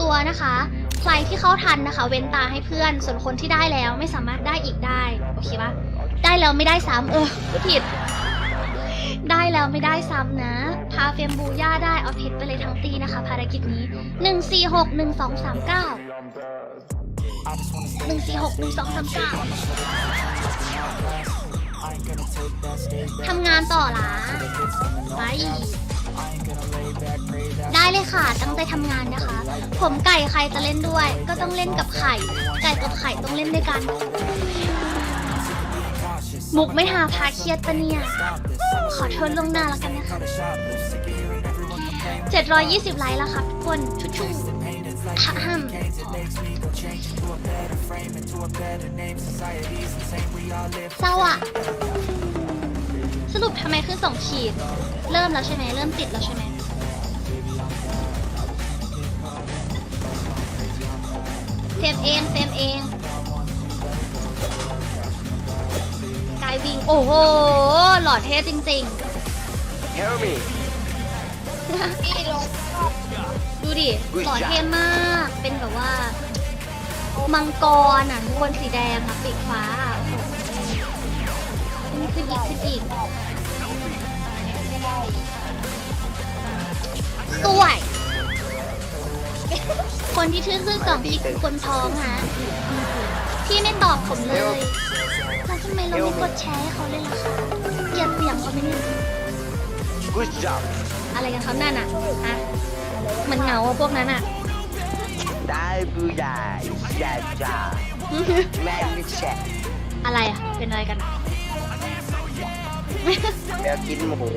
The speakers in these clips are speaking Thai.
ตัวนะคะ ใครที่เข้าทันนะคะ เว้นตาให้เพื่อน ส่วนคนที่ได้แล้วไม่สามารถได้อีกได้โอเคปะได้แล้วไม่ได้ซ้ำเออผิด ได้แล้วไม่ได้ซ้ำนะ พาเฟมบูย่าได้เอาเพชรไปเลยทั้งตีนะคะ ภารกิจนี้1 4 6 1 2 3 9 1 4 6 1 2 3 9ทำงานต่อละไป ได้เลยค่ะ ตั้งใจทำงานนะคะ ผมไก่ใครจะเล่นด้วย ก็ต้องเล่นกับไข่ ไก่กับไข่ต้องเล่นด้วยกัน มุกไม่หาพาเครียดปะเนี่ย ขอโทษลงหน้าแล้วกันนะคะ720 ไลค์แล้วครับทุกคนชุดชูฮ่าฮัมเศร้าอะ สรุปทำไมขึ้นสองขีด เริ่มแล้วใช่ไหมเริ่มติดแล้วใช่ไหมเซฟเองเซฟเองกายวิ่งโอ้โห หล่อเท่จริง Help me ๆดูดิอุ๊ยหล่อเท่มาก เป็นแบบว่า มังกรอะทุกคนสีแดงอะปีกฟ้าอะโอ้โห ขึ้นอีกขึ้นอีกสวย คนที่ชื่อคือสองพี่คือคนท้องฮะพี่ไม่ตอบผมเลยแล้วทำไมเราไม่กดแชร์ให้เขาเลยล่ะคะเกลียดเสียงเขาไหมเนี่ย Good job อะไรกันครับนั่นอะฮะมันเหงาอะพวกนั้นอะ ได้บูยาอยาจ้าแม่ไม่แฉะอะไรอะ เป็นอะไรกันอะ เดี๋ยวกินหมู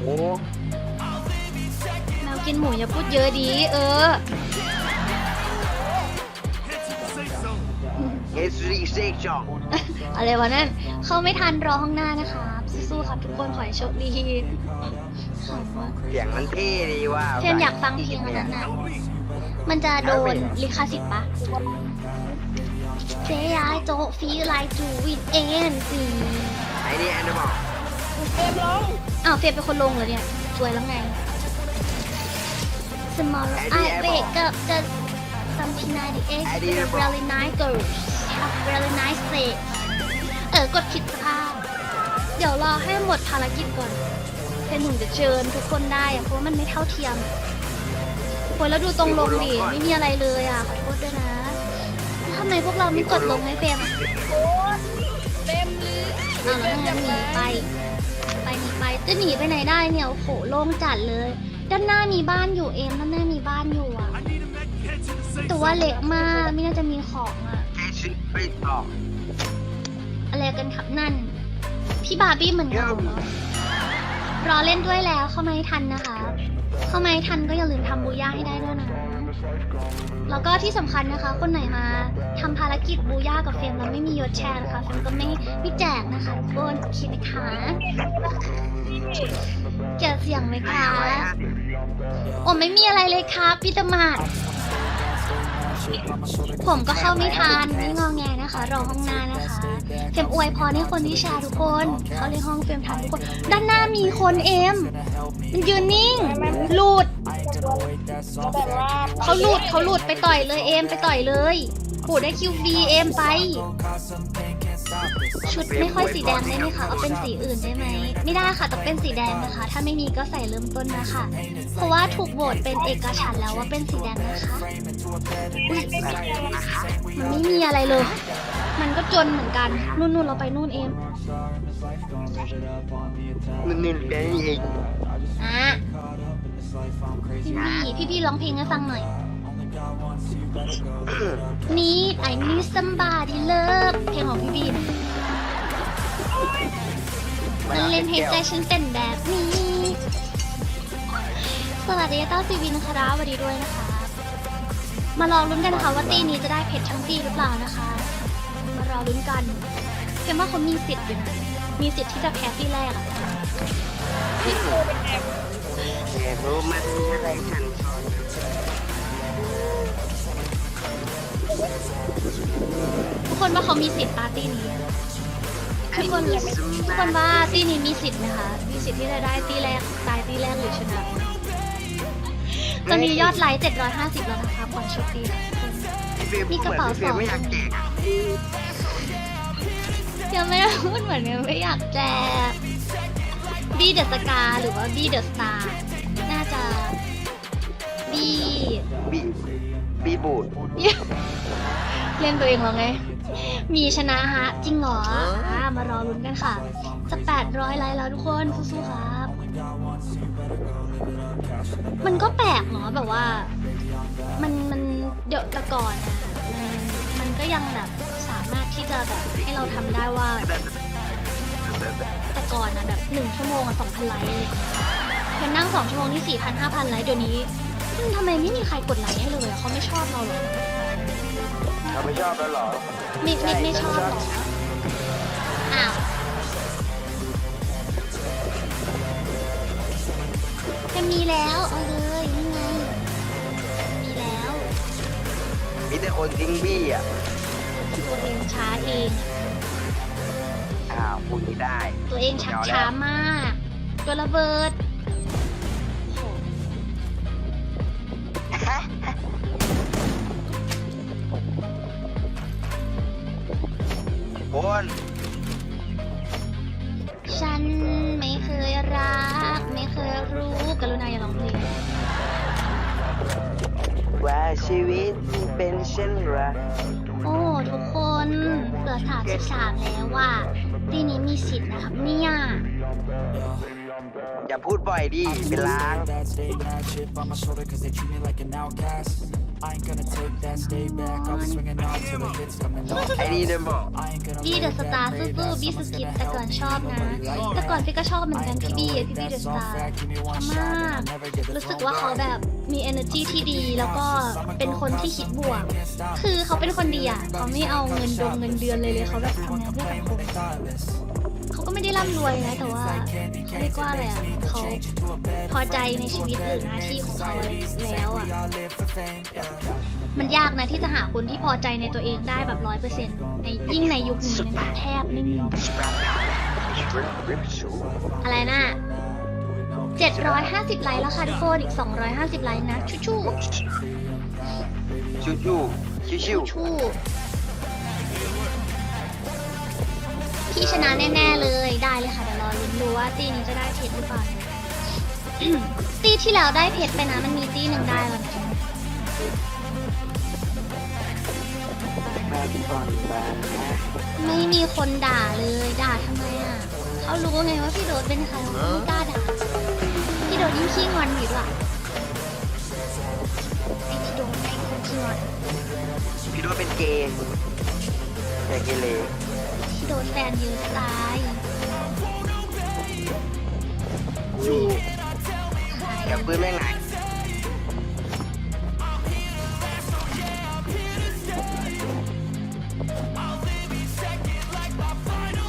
แมวกินหมูอย่าพูดเยอะดี เออเฮสรีเซกจองอะไรวะนั่น เข้าไม่ทันรอห้องหน้านะคะสู้ๆครับทุกคนขอให้โชคดีขำว่ะเสียงมันเท่ดีว่าเทมอยากฟังเพลงอันนั้นนะมันจะโดนลิขสิทธิ์ปะ Say I don't feel like doing anything ไอ้นี่แอนด์บอก อ้าวเฟยเป็นคนลงเหรอเนี่ยสวยแล้วไง Tomorrow I wake up just something 98 with a really nice girls have really nice sex เออกดผิดสภาพ เดี๋ยวรอให้หมดภารกิจก่อนเพื่อนถึงจะเชิญทุกคนได้อะเพราะว่ามันไม่เท่าเทียมคนแล้วดูตรงลงดิ ไม่มีอะไรเลยอะ ขอโทษด้วยนะแล้วทำไมพวกเราไม่กดลงให้เฟรมอะเต็มเลยเอาแล้วงั้นหนีไปไป หนีไปจะหนีไปไหนได้เนี่ยโอ้โหโล่งจัดเลย ด้านหน้ามีบ้านอยู่เอ็มด้านหน้ามีบ้านอยู่อะแต่ว่าเล็กมากไม่น่าจะมีของอะเฮสรีไปต่ออะไรกันครับนั่น พี่บาร์บี้เหมือนกันเหรอรอเล่นด้วยแล้วเข้ามาให้ทันนะคะ เข้ามาให้ทันก็อย่าลืมทำบูย่าให้ได้ด้วยนะ แล้วก็ที่สำคัญนะคะ คนไหนมาทำภารกิจบูย่ากับเฟรมแล้วไม่มียศแชร์นะคะเฟรมก็ไม่ไม่แจกนะคะทุกคนคิดนะคะเกลียดเสียงไหมคะโอ้ไม่มีอะไรเลยครับพี่ตมาด ผมก็เข้าไม่ทันไม่งอแงนะคะ รอห้องหน้านะคะเฟรมอวยพรให้คนที่แชร์ทุกคน เขาเรียกห้องเฟรมทันทุกคน ด้านหน้ามีคนเอ็ม มันยืนนิ่ง หลุด เขาหลุดเขาหลุดไปต่อยเลยเอ็มไปต่อยเลยปูดได้คิวบีเอ็มไป ชุดไม่ค่อยสีแดงได้ไหมคะเอาเป็นสีอื่นได้ไหม ไม่ได้ค่ะต้องเป็นสีแดงนะคะ ถ้าไม่มีก็ใส่เริ่มต้นนะคะ เพราะว่าถูกโหวตเป็นเอกฉันท์แล้วว่าเป็นสีแดงนะคะอุ๊ยมันไม่มีอะไรเลย มันก็จนเหมือนกัน นู่นนู่นเราไปนู่นเองมันนี่แค่นี้เองอะพี่พี่พี่พี่ร้องเพลงให้ฟังหน่อย Need I need somebody love มันเล่นให้ใจฉันเป็นแบบนี้ สวัสดีต้าซีวินครับสวัสดีด้วยนะคะ มาลองลุ้นกันนะคะว่าตีนี้จะได้เพชรทั้งตีหรือเปล่านะคะ มารอลุ้นกันเพียงว่าเขามีสิทธิ์อยู่นะมีสิทธิ์ที่จะแพ้ที่แรกอะแต่รู้มันอะไรฉันทุกคนว่าเขามีสิทธิ์ปาร์ตี้นี้ ทุกคนทุกคนว่าตีนี้มีสิทธิ์ไหมคะมีสิทธิ์ที่จะได้ตีแรกตายตีแรกหรือชนะตอนนี้ยอดไลค์750 แล้วนะคะขอโชคดีนะทุกคนพี่ฟิล์มมีกระเป๋าพี่ฟิล์มสองไม่อยากแจกอะยังไม่ได้พูดเหมือนยังไม่อยากแจกบีเดอะสกาหรือว่าบีเดอะสตาร์น่าจะบีบีบีบูดเล่นตัวเองแล้วไง มีชนะฮะ จริงเหรออ่ามารอลุ้นกันค่ะ จะ 800 ไลค์แล้วทุกคนสู้ๆครับ มันก็แปลกเนาะแบบว่า มันมันเดี๋ยวแต่ก่อนอะมันมันก็ยังแบบสามารถที่จะแบบให้เราทำได้ว่า แต่ก่อนอะแบบหนึ่งชั่วโมงอะสองพันไลค์เลยเธอนั่งสองชั่วโมงที่สี่พันห้าพันไลค์เดี๋ยวนี้อืมทำไมไม่มีใครกดไลค์ให้เลยอะเขาไม่ชอบเราเหรอ เขาไม่ชอบแล้วเหรอไม่ไม่ไม่ชอบเหรออ้าวจะมีแล้วเอาเลยนี่ไง มีแล้วมีแต่คนทิ้งบี้อะ ตัวเองช้าเอง อ้าวพูดไม่ได้ตัวเองชักช้ามาก ตัวระเบิด ชีวิตเป็นเช่นไรโอ้ทุกคนเหลือสามสิบสามแล้วว่าปีนี้มีสิทธิ์นะครับเนี่ยอย่าพูดบ่อยดิเป็นล้าง that stay mad chip on my shoulder cause they treat me like an outcast I ain't gonna take that stay back I'll be swinging on till the hits coming on ไอ้นี่เนี่ยบอก I ain't gonna บี้เดอะสตาร์สู้ๆบี้สกิปแต่ก่อนชอบนะแต่ก่อนพี่ก็ชอบเหมือนกันพี่บี้อะพี่บี้เดอะสตาร์ชอบมาก รู้สึกว่าเขาแบบมี energy ที่ดีแล้วก็เป็นคนที่คิดบวก คือเขาเป็นคนดีอะ เขาไม่เอาเงินดงเงินเดือนเลยเลยเขาแบบทำงานเพื่อสังคม เขาก็ไม่ได้ร่ำรวยนะแต่ว่าเขาเรียกว่าอะไรอะเขาพอใจในชีวิตหรือหน้าที่ของเขาแล้วอะมันยากนะที่จะหาคนที่พอใจในตัวเองได้แบบร้อยเปอร์เซ็นต์ในยิ่งในยุคนี้นะแทบไม่มีอะไรนะ750 ไลค์แล้วค่ะทุกคนอีก 250 ไลค์นะ ชูชูชิวชิวชิวชิ พี่ชนะแน่ๆเลยได้เลยค่ะเดี๋ยวรอลุ้นดูว่าตีนี้จะได้เพชรหรือเปล่า ตีที่แล้วได้เพชรไปนะมันมีตีหนึ่งได้แล้วนะไม่มีคนด่าเลยด่าทำไมอะเขารู้ไงว่าพี่โดดเป็นใครเขาไม่กล้าด่าพี่โดดยิ่งขี้งอนอยู่ด้วยไอ้พี่โดดไอ้คนขี้งอนพี่รู้ว่าเป็นเกย์แต่เกเร โดดแฟนเยอะตายอยู่ใครกับปืนแม่งไหน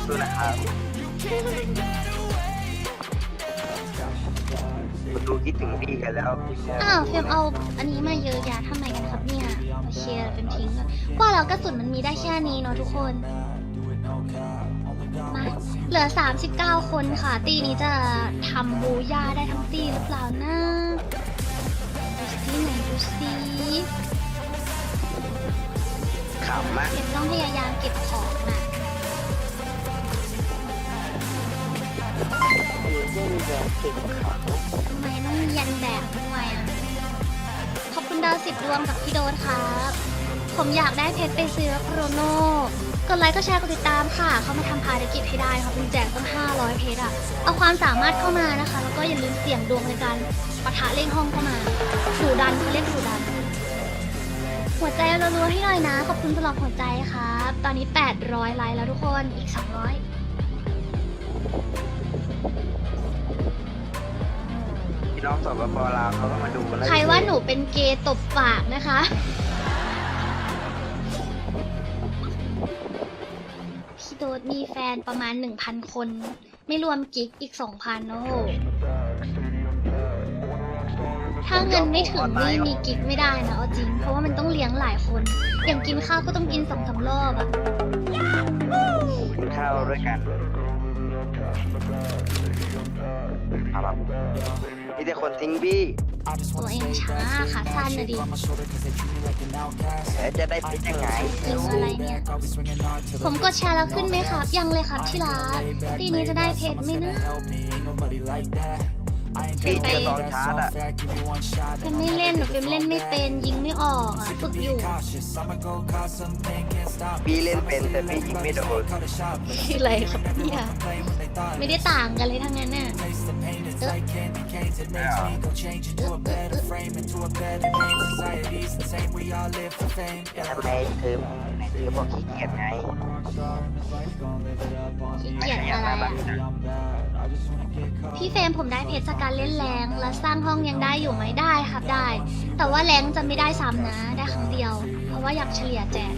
สู้นะครับมาดูคิดถึงพี่กันแล้วอ้าวเฟรมเอาอันนี้มาเยอะแยะทำไมกันครับเนี่ยโอเคเป็นทิ้งอะว่าแล้วกระสุนมันมีได้แค่นี้เนาะทุกคนมา เหลือ 39 คนค่ะ ตีนี้จะทำบูย่าได้ทั้งตีหรือเปล่านะดูสิไหนดูสิขำมากเก็บต้องพยายามเก็บของนะทำไมต้องเรียนแบบด้วยอะ ขอบคุณดาวสิบดวงจากพี่โดนครับ ผมอยากได้เพชรไปซื้อโครโน กดไลค์ก็แชร์กดติดตามค่ะ เข้ามาทำภารกิจให้ได้ค่ะคุณแจกตั้ง500 เพชรอะเอาความสามารถเข้ามานะคะ แล้วก็อย่าลืมเสี่ยงดวงในการปะทะเล่งห้องเข้ามาดูดันเขาเรียกดูดัน หัวใจรัวๆให้หน่อยนะ ขอบคุณสำหรับหัวใจครับ ตอนนี้ 800 ไลค์แล้วทุกคน อีก 200พี่น้องสปปลาวเขาก็มาดูกันแล้วใครว่าหนูเป็นเกย์ตบปากนะคะ โดดมีแฟนประมาณ 1,000 คน ไม่รวมกิ๊กอีก 2,000 โอ้โห ถ้าเงินไม่ถึงนี่มีกิ๊กไม่ได้นะเอาจริง เพราะว่ามันต้องเลี้ยงหลายคน อย่างกินข้าวก็ต้องกินสองสามรอบอะกินข้าวด้วยกันเอาละมีแต่คนทิ้งพี่ I just ตัว wanna เอง stay ช้า back, ขา stay สั้น mad, นะดิ chip on my shoulder 'cause they treat me like an outcast. แล้วจะได้เป็นยังไงยิงอะไรเนี่ย I'll be swinging hard till ผมกดแชร์แล้วขึ้นไหมครับ ยังเลยครับที่รักตีนี้จะได้เพจไหมนะ help me, ain't nobody like that. I ain't พี่เจอ gonna สอง let ชาร์จ that อะ soft fact give me one shot. เฟมไม่เล่นหรือเฟมเล่นไม่เป็นยิงไม่ออกอะฝึกอยู่ Cautious, I'ma go cause something, can't stop. พี่เล่นเป็นแต่พี่ยิงไม่โดน Cut a shot, but อะไรครับเนี่ย play when they thought ไม่ได้ต่างกันเลยทั้งนั้นน่ะ taste the pain, it's like candy canes. It makes me go change into a better frame, into a better name. Society's insane, we all live for fame. ทำไมเธอเธอบอกขี้เกียจไงขี้เกียจอะไรอะพี่เฟรมผมได้เพจจากการเล่นแรงและสร้างห้องยังได้อยู่ไหมได้ครับได้ แต่ว่าแรงจะไม่ได้ซ้ำนะได้ครั้งเดียว เพราะว่าอยากเฉลี่ยแจก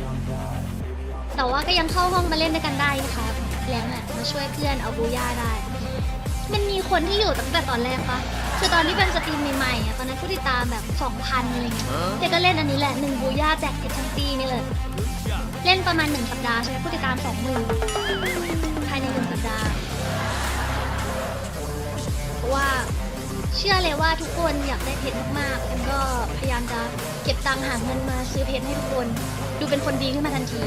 แต่ว่าก็ยังเข้าห้องมาเล่นด้วยกันได้นะครับแรงอะมาช่วยเพื่อนเอาบูย่าได้ มันมีคนที่อยู่ตั้งแต่ตอนแรกปะ คือตอนที่เป็นสตรีมใหม่ๆอะตอนนั้นผู้ติดตามแบบ 2,000อะไรเงี้ยเจ๊ก็เล่นอันนี้แหละหนึ่งบูย่าแจกเพชรทั้งปีนี่เลย เล่นประมาณหนึ่งสัปดาห์ใช่ไหมผู้ติดตามสองหมื่นภายในหนึ่งสัปดาห์เพราะว่าเชื่อเลยว่าทุกคนอยากได้เพชรมากๆแอมก็พยายามจะเก็บตังค์หาเงินมาซื้อเพชรให้ทุกคน ดูเป็นคนดีขึ้นมาทันที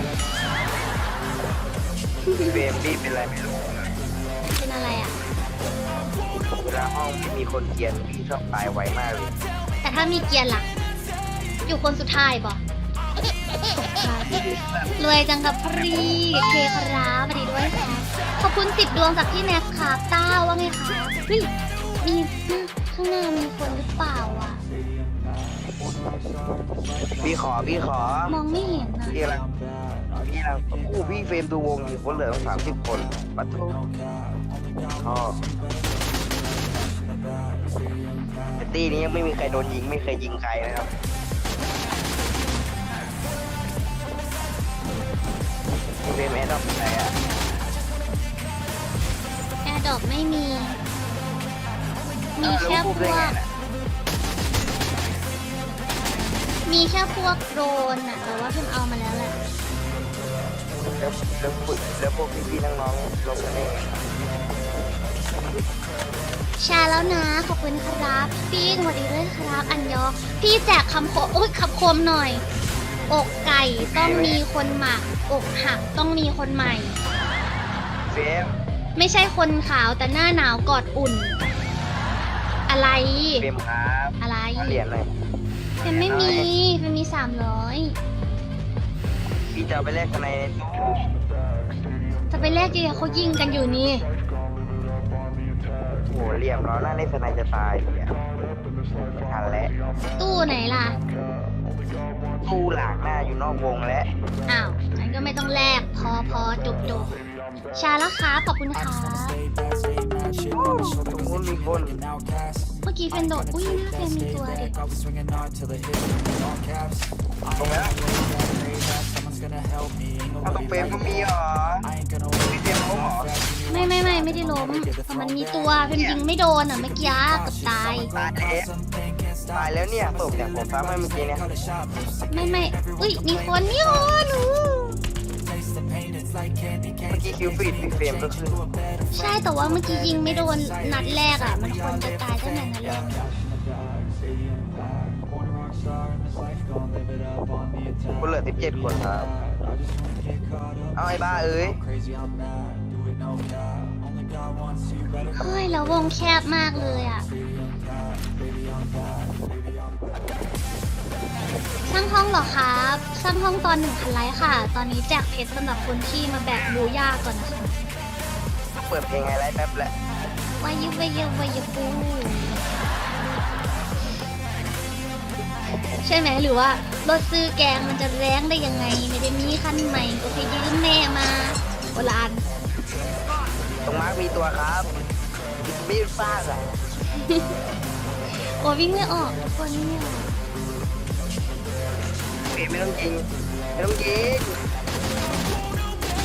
พี่เฟรมพี่เป็นไรไม่รู้เป็นอะไรอะ เวลาห้องไม่มีคนเกียนพี่ชอบตายไวมากเลยแต่ถ้ามีเกียร์ล่ะ อยู่คนสุดท้ายบ่รวยจังกับพรีเคครับสวัสดีด้วยครับขอบคุณสิบดวงจากพี่แม็กครับเต้าว่าไงคะเฮ้ยมีข้างหน้ามีคนหรือเปล่าอะ พี่ขอพี่ขอมองไม่เห็นอะพี่กำลัง พี่กำลังอู้พี่เฟรมดูวงอยู่คนเหลือสามสิบคนปัดโทษอ๋อแต่ตีนี้ยังไม่มีใครโดนยิงไม่เคยยิงใครนะครับพี่เฟรมแอดดอกไหนอะแอร์ดรอปไม่มี มีเออแค่ล้วพพูดวได้กไงน่ะมีแค่พวกโดรนอะแต่ว่าเพิ่งเอามาแล้วแหละ แล้วแล้วพูดแล้วพวกพี่ๆน้องๆลงกันได้ไงแชร์แล้วนะ ขอบคุณครับพี่สวัสดีด้วยครับอันยอพี่แจกคำโคมโอ้ยคำคมหน่อย อกไก่ต้องมีคนหมัก อกหักต้องมีคนใหม่ เฟรมไม่ใช่คนขาวแต่หน้าหนาวกอดอุ่น อะไร เฟรมครับอะไรเอาเหรียญหน่อยเป็นไม่มีเป็นมีสามร้อย พี่จะเอาไปแลกกันในตู้จะไปแลกยังไงเขายิงกันอยู่นี่โหเหลี่ยมเราหน้าเล่นสไนจะตายเนี่ยไม่ทันแล้วตู้ไหนล่ะ ตู้หลากหน้าอยู่นอกวงแล้วอ้าวงั้นก็ไม่ต้องแลกพอพอจบจบชาแล้วครับขอบคุณครับ stay back, stay mad, chip on my shoulder ตรง 'cause นู้น they มี treat ค me น like an outcast. เมื่อกี้เฟนโดดอุ้ยหน้าเฟนมีตัวดิ I'll be swinging hard till it hits me all caps. ตรงนั้ เอาตรง nobody เฟรมก็ like มีเหรอ I ain't gonna พี่เฟรมเขาเหรอไม่ไม่ไม่ไม่ได้ล้มแต่มันมีตัวเฟนยิงไม่โดนอะเมื่อกี้เกับตาย ตายแล้วตายแล้วเนี่ยศพเนี่ยผมฟังไม่เมื่อกี้เนี่ยไม่ไม่อุ้ยมีคนนี่โอ้หนูเมื่อกี้คิวฟีดพี่เฟรมก็คือใช่แต่ว่าเมื่อกี้ยิงไม่โดนนัดแรกอะ มันคนจะตายตั้งแต่นัดแรก คนเหลือสิบเจ็ดคนครับ เอาไอ้บ้าเอ้ย เฮ้ยแล้ววงแคบมากเลยอะ สร้างห้องเหรอครับ สร้างห้องตอนหนึ่งพันไลค์ค่ะ ตอนนี้แจกเพชรสำหรับคนที่มาแบกบูย่าก่อนนะคะเปิดเพลงไฮไลท์แป๊บแหละวายุวายุวายุปู ใช่ไหมหรือว่ารถซื้อแกงมันจะแรงได้ยังไง ไม่ได้มีคันใหม่ก็ไปยืมแม่มาโบราณตรงมาร์กมีตัวครับมีดฟาดอะโอ้วิ่งไม่ออกทุกคนวิ่งไม่ออกเฟรมไม่ต้องยิงไม่ต้องยิง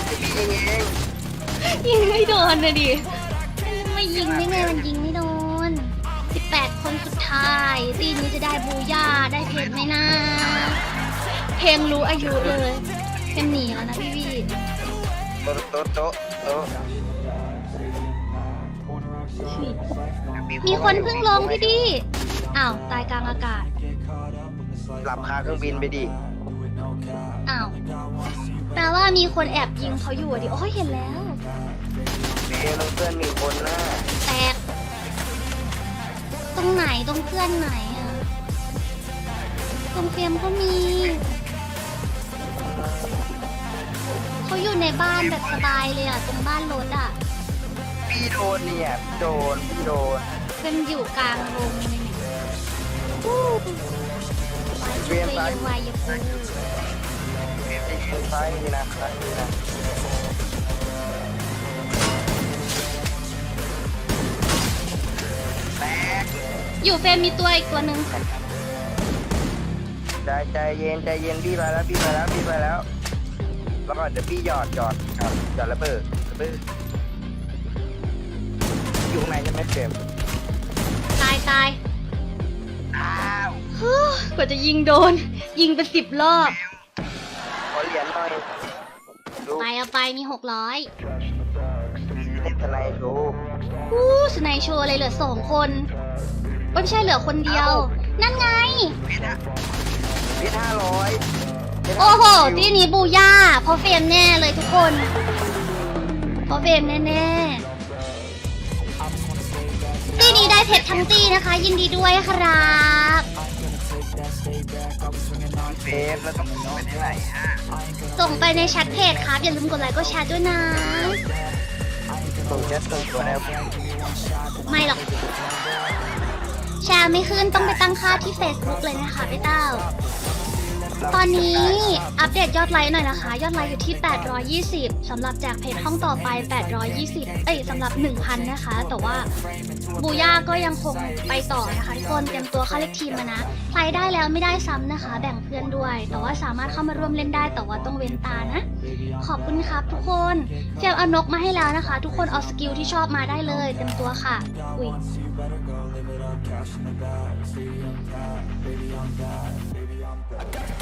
เดี๋ยวพี่ยิงเองยิงไม่โดนเลยดิไม่ยิงได้ไงมันยิงไม่โดน 18คนสุดท้ายตีนี้จะได้บูย่าได้เพลงไหมนะ เพลงรู้อายุเลยเพลงหนีแล้วนะพี่วีโต๊ะโต๊ะโต๊ะโต๊ะมีคนเพิ่งลงพี่ดีอ้าวตายกลางอากาศ หลับคาเครื่องบินไปดิอ้าวแปลว่ามีคนแอบยิงเขาอยู่อะดิโอ้ยเห็นแล้ว ตรงไหนตรงเพื่อนไหนอะตรงเฟรมก็มี เขาอยู่ในบ้านแบบสบายเลยอะตรงบ้านรถอะพี่โดนเนี่ยพี่โดนพี่โดนเฟรมอยู่กลางวงเลยเนี่ยวู้วายจุกเลยยังวายยังปูเฟรมจะยืนซ้ายนี่นะซ้ายนี่นะ อยู่เฟรมมีตัวอีกตัวหนึ่งใจใจเย็นใจเย็นพี่ไปแล้วพี่ไปแล้วพี่ไปแล้วแล้วก็เดี๋ยวพี่หยอดหยอดหยอดหยอดระเบิดระเบิดอยู่ข้างในใช่ไหมเฟรมตายตายอ้าวฮู้กว่าจะยิงโดน ยิงเป็นสิบรอบ ขอเหรียญหน่อยดูไปเอาไปมีหกร้อยเล่นทนายดูฮู้สไนโชว์อะไรเหลือสองคนเอ้ย ไม่ใช่เหลือคนเดียว นั่นไงพิษฮะพิษห้าร้อยโอ้โห ที่นี้บูย่าเพราะเฟรมแน่เลยทุกคน เพราะเฟรมแน่ๆตีนี้ได้เพชรทั้งตีนะคะ ยินดีด้วยครับเฟรมแล้วต้องไปที่ไหนฮะส่งไปในแชทเพจครับ อย่าลืมกดไลค์กดแชร์ด้วยนะ ส่งแชทส่งตัวแล้วไม่หรอก แชร์ไม่ขึ้นต้องไปตั้งค่าที่ Facebook เลยนะคะพี่เต้า ตอนนี้อัปเดตยอดไลค์หน่อยนะคะ ยอดไลค์อยู่ที่ 820สำหรับแจกเพจห้องต่อไป 820 เอ้ยสำหรับ 1,000 นะคะ แต่ว่าบูย่าก็ยังคงไปต่อนะคะทุกคนเตรียมตัวเข้าเลขทีมมานะ ใครได้แล้วไม่ได้ซ้ำนะคะ แบ่งเพื่อนด้วย แต่ว่าสามารถเข้ามาร่วมเล่นได้ แต่ว่าต้องเว้นตานะ ขอบคุณครับทุกคนเฟียมเอานกมาให้แล้วนะคะ ทุกคนเอาสกิลที่ชอบมาได้เลยเต็มตัวค่ะ อุ้ย Passion of God, baby I'm God, baby I'm God.